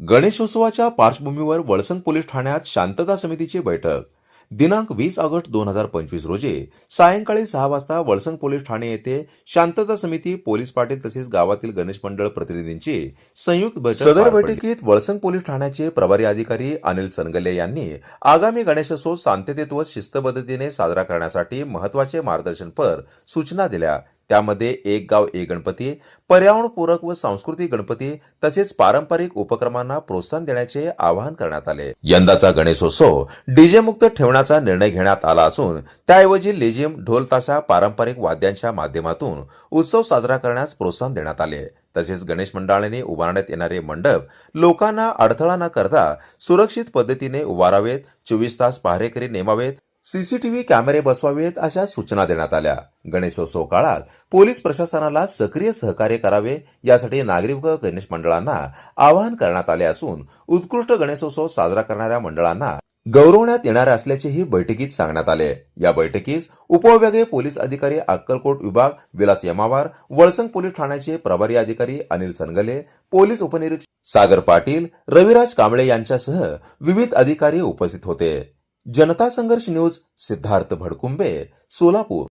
गणेशोत्सवाच्या पार्श्वभूमीवर वळसंग पोलीस ठाण्यात शांतता समितीची बैठक. दिनांक वीस ऑगस्ट दोन हजार पंचवीस रोजी सायंकाळी सहा वाजता वळसंग पोलीस ठाणे येथे शांतता समिती पोलीस पाटील तसेच गावातील गणेश मंडळ प्रतिनिधींची संयुक्त बैठक सदर बैठकीत वळसंग पोलीस ठाण्याचे प्रभारी अधिकारी अनिल सनगले यांनी आगामी गणेशोत्सव शांततेत व शिस्तबद्धतेने साजरा करण्यासाठी महत्त्वाचे मार्गदर्शनपर सूचना दिल्या. त्यामध्ये एक गाव एक गणपती पर्यावरणपूरक व सांस्कृतिक गणपती तसेच पारंपरिक उपक्रमांना प्रोत्साहन देण्याचे आवाहन करण्यात आले. यंदाचा गणेशोत्सव डीजे मुक्त ठेवण्याचा निर्णय घेण्यात आला असून त्याऐवजी लेझिम ढोल ताशा पारंपरिक वाद्यांच्या माध्यमातून उत्सव साजरा करण्यास प्रोत्साहन देण्यात आले. तसेच गणेश मंडळाने उभारण्यात येणारे मंडप लोकांना अडथळा न करता सुरक्षित पद्धतीने उभारावेत चोवीस तास पहारेकरी नेमावेत सीसीटीव्ही कॅमेरे बसवावेत अशा सूचना देण्यात आल्या. गणेशोत्सव काळात पोलीस प्रशासनाला सक्रिय सहकार्य करावे यासाठी नागरिक गणेश मंडळांना आवाहन करण्यात आले असून उत्कृष्ट गणेशोत्सव साजरा करणाऱ्या मंडळांना गौरवण्यात येणार असल्याचेही बैठकीत सांगण्यात आले. या बैठकीस उपविभागीय पोलीस अधिकारी अक्कलकोट विभाग विलास यमावार वळसंग पोलीस ठाण्याचे प्रभारी अधिकारी अनिल सनगले पोलीस उपनिरीक्षक सागर पाटील रविराज कांबळे यांच्यासह विविध अधिकारी उपस्थित होते. जनता संघर्ष न्यूज सिद्धार्थ भडकुंबे सोलापूर.